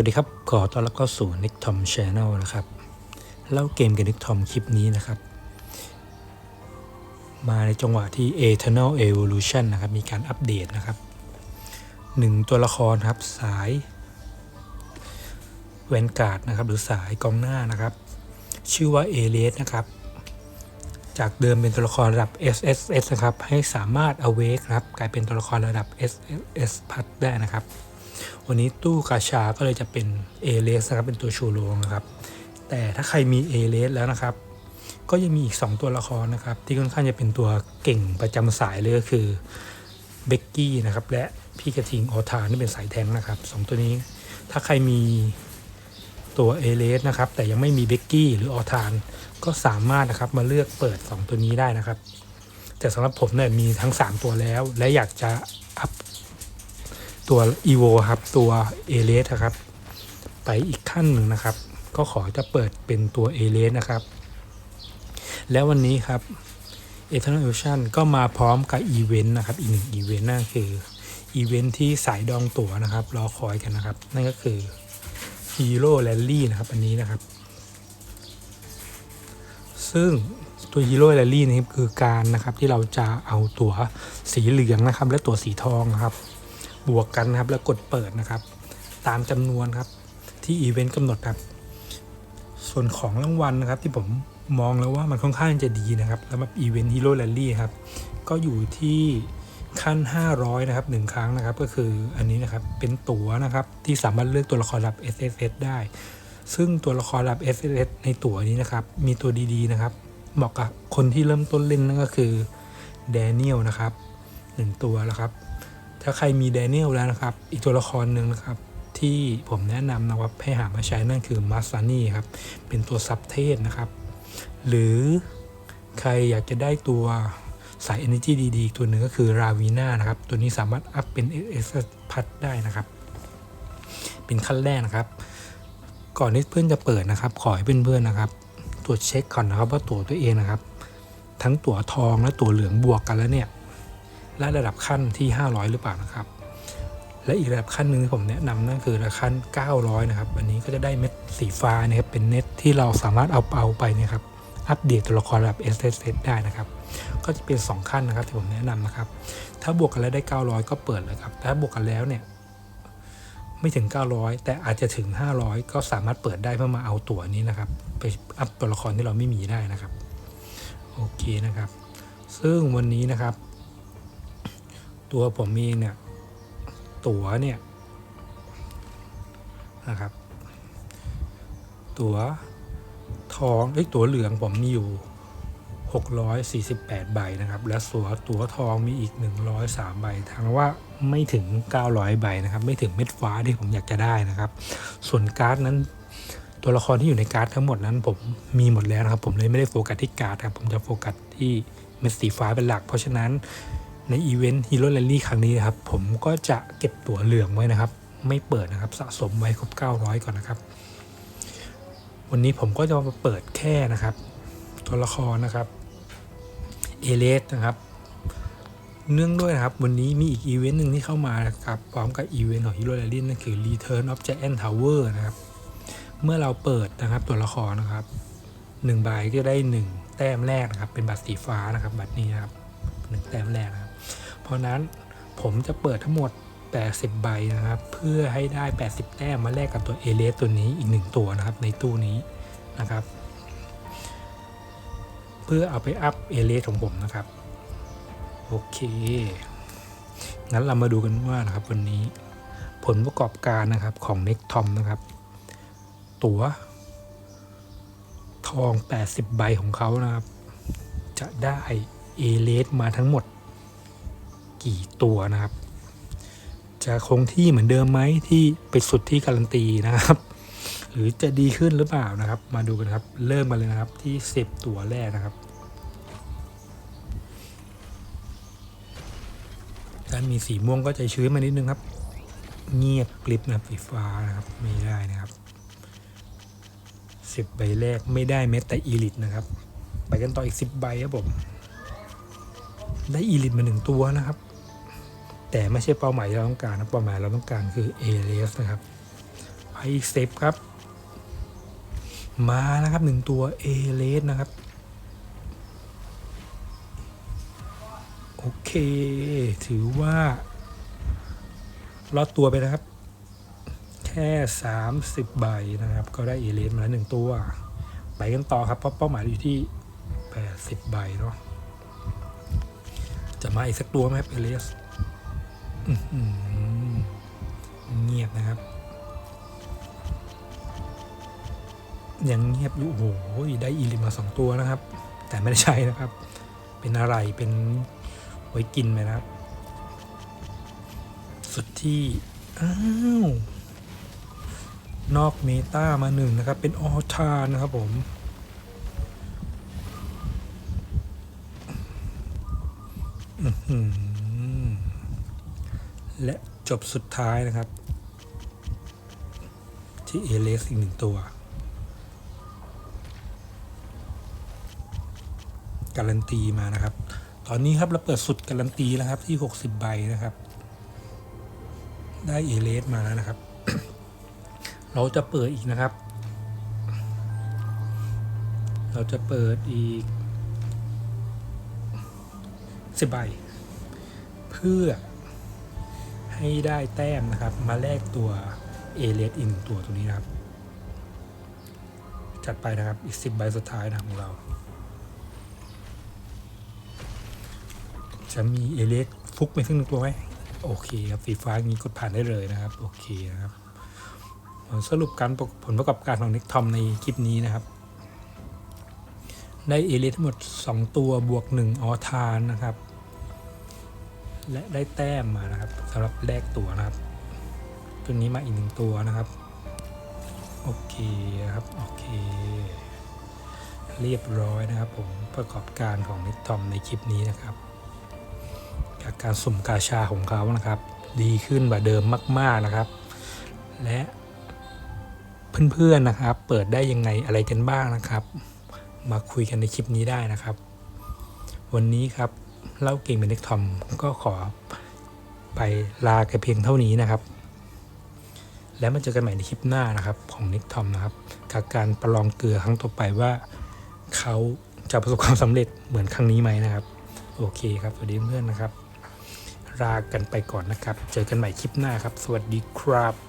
วัสดีครับ ขอต้อนรับเข้าสู่ Nick Tom Channel นะครับ เล่าเกมกับ Nick Tom คลิปนี้นะครับ มาในจังหวะที่ Eternal Evolution นะครับ มีการอัปเดตนะครับหนึ่งตัวละครครับสายแวนการ์ดนะครับ หรือสายกองหน้านะครับ ชื่อว่าเอเลสนะครับ จากเดิมเป็นตัวละครระดับ SSS นะครับ ให้สามารถ Awake นะครับ กลายเป็นตัวละครระดับ SSS พัดได้นะครับ วันนี้ตู้กาชาก็เลยจะเป็น a อเลสนะครับ เป็นตัวชูโรงนะครับ แต่ถ้าใครมี a อเลสแล้วนะครับ ก็ยังมีอีก 2 ตัวละครนะครับ ที่ค่อนข้างจะเป็นตัวเก่งประจำสายเลยก็คือเบกกี้นะครับ และพี่กระทิงออทานที่เป็นสายแทงนะครับสองตัวนี้ ถ้าใครมีตัวเอเลสนะครับ แต่ยังไม่มีเบกกี้หรือออทาน ก็สามารถนะครับมาเลือกเปิด 2 ตัวนี้ได้นะครับแต่สำหรับผมเนี่ยมีทั้ง 3 ตัวแล้ว และอยากจะอัพ ตัว evo ครับตัวเอเลสครับ ไปอีกขั้นหนึ่งนะครับ ก็ขอจะเปิดเป็นตัวเอเลสนะครับ แล้ววันนี้ครับ Eternal Ocean ก็มาพร้อมกับอีเวนต์นะครับ อีกหนึ่งอีเวนต์นั่นคืออีเวนต์ที่สายดองตั๋วนะครับรอคอยกันนะครับ นั่นก็คือ Hero Rally นะครับอันนี้นะครับ ซึ่งตัว Hero Rally นี่คือการนะครับที่เราจะเอาตั๋วสีเหลืองนะครับ และตั๋วสีทองนะครับ บวกกันนะครับ แล้วกดเปิดนะครับ ตามจำนวนครับ ที่อีเวนต์กำหนดครับ ส่วนของรางวัลนะครับ ที่ผมมองแล้วว่ามันค่อนข้างจะดีนะครับสำหรับอีเวนต์ฮีโร่แรลลี่ครับ ก็อยู่ที่ขั้น 500 นะครับหนึ่งครั้งนะครับ ก็คืออันนี้นะครับ เป็นตั๋วนะครับ ที่สามารถเลือกตัวละครรับ S S S ได้ ซึ่งตัวละครรับ S S S ในตั๋วนี้นะครับ มีตัวดีๆนะครับ เหมาะกับคนที่เริ่มต้นเล่นนั่นก็คือแดเนียลนะครับหนึ่งตัวแล้วครับ ถ้าใครมีแดเนียลแล้วนะครับ อีกตัวละครหนึ่งนะครับ ที่ผมแนะนำนะครับให้หามาใช้นั่นคือมาซานี่ครับ เป็นตัวซับเทพนะครับ หรือใครอยากจะได้ตัวสาย Energy ดีๆ ตัวหนึ่งก็คือราวีนานะครับ ตัวนี้สามารถอัพเป็น s อ s พัดได้นะครับ เป็นขั้นแรกนะครับ ก่อนที่เพื่อนจะเปิดนะครับ ขอให้เพื่อนๆนะครับ ตรวจเช็คก่อนนะครับว่าตัวตัวเองนะครับ ทั้งตัวทองและตัวเหลืองบวกกันแล้วเนี่ย และระดับขั้นที่ 500 หรือเปล่านะครับ และอีกระดับขั้นหนึ่งที่ผมแนะนำนั่นคือระดับขั้น 900 นะครับ อันนี้ก็จะได้เม็ดสีฟ้านะครับเป็นเน็ตที่เราสามารถเอาเอาไปนะครับอัปเดตตัวละครระดับ S S S ได้นะครับ ก็จะเป็น 2 ขั้นนะครับที่ผมแนะนำนะครับ ถ้าบวกกันแล้วได้ 900 ก็เปิดเลยครับถ้าบวกกันแล้วเนี่ยไม่ถึง 900 แต่อาจจะถึง 500 ก็สามารถเปิดได้เพื่อมาเอาตัวนี้นะครับ ไปอัพตัวละครที่เราไม่มีได้นะครับ โอเคนะครับ ซึ่งวันนี้นะครับ ตัวผมเองเนี่ย ตั๋วเนี่ยนะครับ ตั๋วทองไอ้ตั๋วเหลืองผมมีอยู่ 648 ใบนะครับ และสัวตั๋วทองมีอีก 103 ใบทางว่าไม่ถึง 900 ใบนะครับ ไม่ถึงเม็ดฟ้าที่ผมอยากจะได้นะครับ ส่วนการ์ดนั้น ตัวละครที่อยู่ในการ์ดทั้งหมดนั้นผมมีหมดแล้วนะครับ ผมเลยไม่ได้โฟกัสที่การ์ดครับ ผมจะโฟกัสที่เม็ดสีฟ้าเป็นหลัก เพราะฉะนั้น ในอีเวนต์ฮีโร่แรลลี่ครั้งนี้นะครับ ผมก็จะเก็บตั๋วเหลืองไว้นะครับ ไม่เปิดนะครับ สะสมไว้ครบ 900 ก่อนนะครับ วันนี้ผมก็จะมาเปิดแค่นะครับ ตัวละครนะครับเอเลสนะครับ เนื่องด้วยนะครับ วันนี้มีอีกอีเวนต์หนึ่งที่เข้ามานะครับพร้อมกับอีเวนต์ของฮีโร่แรลลี่นั่นคือ Return of Giant Tower นะครับ เมื่อเราเปิดนะครับตัวละครนะครับหนึ่งใบก็ได้หนึ่งแต้มแรกนะครับ เป็นบัตรสีฟ้านะครับ บัตรนี้นะครับหนึ่งแต้มแรกนะครับ เพราะนั้นผมจะเปิดทั้งหมด 80 ใบนะครับ เพื่อให้ได้ 80 แต้มมาแลกกับตัวเอเลสตัวนี้อีกหนึ่งตัวนะครับ ในตู้นี้นะครับ เพื่อเอาไปอัพเอเลสของผมนะครับ โอเค งั้นเรามาดูกันว่านะครับวันนี้ผลประกอบการนะครับของ n e c t o m นะครับ ตั๋วทอง 80 ใบของเขานะครับ จะได้เอเลสมาทั้งหมด กี่ตัวนะครับ จะคงที่เหมือนเดิมไหมที่ไปสุดที่การันตีนะครับ หรือจะดีขึ้นหรือเปล่านะครับ มาดูกันครับ เริ่มมาเลยนะครับที่ 10 ตัวแรกนะครับกามีสีม่วงก็ใจชื้นมานิดนึงครับ เงียบกริบนะครับสีฟ้านะครับไม่ได้นะครับ10ใบแรกไม่ได้แม้แต่อีลิตนะครับ ไปกันต่ออีก 10 ใบครับผม ได้อีลิตมาหนึ่งตัวนะครับ แต่ไม่ใช่เป้าหมายที่เราต้องการนะเป้าหมายเราต้องการคือเอเลสนะครับไปอีกเซฟครับ มานะครับหนึ่งตัวเอเลสนะครับโอเค ถือว่ารอดตัวไปนะครับ แค่ 30 ใบนะครับ ก็ได้เอเลสมาแล้วหนึ่งตัว ไปกันต่อครับ เพราะเป้าหมายอยู่ที่ 80 ใบเนาะจะมาอีกสักตัวไหมเอเลส เงียบนะครับ ยังเงียบอยู่โอ้โหได้อีลิมมาสองตัวนะครับ แต่ไม่ได้ใช้นะครับ เป็นอะไรเป็นไว้กินไหมนะครับ สุดที่ อ้าว นอกเมตามาหนึ่งนะครับ เป็นออทานนะครับผมอื้อหือ และจบสุดท้ายนะครับ ที่เอเลสอีกหนึ่งตัว การันตีมานะครับ ตอนนี้ครับเราเปิดสุดการันตีแล้วครับที่ 60 ใบนะครับ ได้เอเลสมาแล้วนะครับ เราจะเปิดอีกนะครับ เราจะเปิดอีกสิบใบเพื่อ ให้ได้แต้มนะครับ มาแลกตัวเอเลสอีกหนึ่งตัวตัวนี้นะครับ จัดไปนะครับอีกสิบใบสุดท้ายนะของเรา จะมีเอเลสฟุกไปสักหนึ่งตัวไหมโอเคครับสีฟ้างี้กดผ่านได้เลยนะครับ โอเคนะครับผลสรุปการผลประกอบการของนิกทอมในคลิปนี้นะครับ ได้เอเลสทั้งหมด 2 ตัวบวก 1 ออทานนะครับ และได้แต้มมานะครับสำหรับแลกตัวนะครับ ตัวนี้มาอีกหนึ่งตัวนะครับ โอเคครับ โอเค เรียบร้อยนะครับผมประกอบการของนิกทอมในคลิปนี้นะครับจากการสุ่มกาชาของเขานะครับ ดีขึ้นกว่าเดิมมาก ๆนะครับ และเพื่อนๆนะครับ เปิดได้ยังไงอะไรกันบ้างนะครับ มาคุยกันในคลิปนี้ได้นะครับ วันนี้ครับ เล่าเก่งเป็นเด็กทอมก็ขอไปลากันเพียงเท่านี้นะครับ แล้วมาเจอกันใหม่ในคลิปหน้านะครับ ของนิกทอมนะครับกับการประลองเกลือครั้งต่อไปว่าเขาจะประสบความสำเร็จเหมือนครั้งนี้ไหมนะครับ โอเคครับสวัสดีเพื่อนนะครับลากันไปก่อนนะครับ เจอกันใหม่คลิปหน้าครับ สวัสดีครับ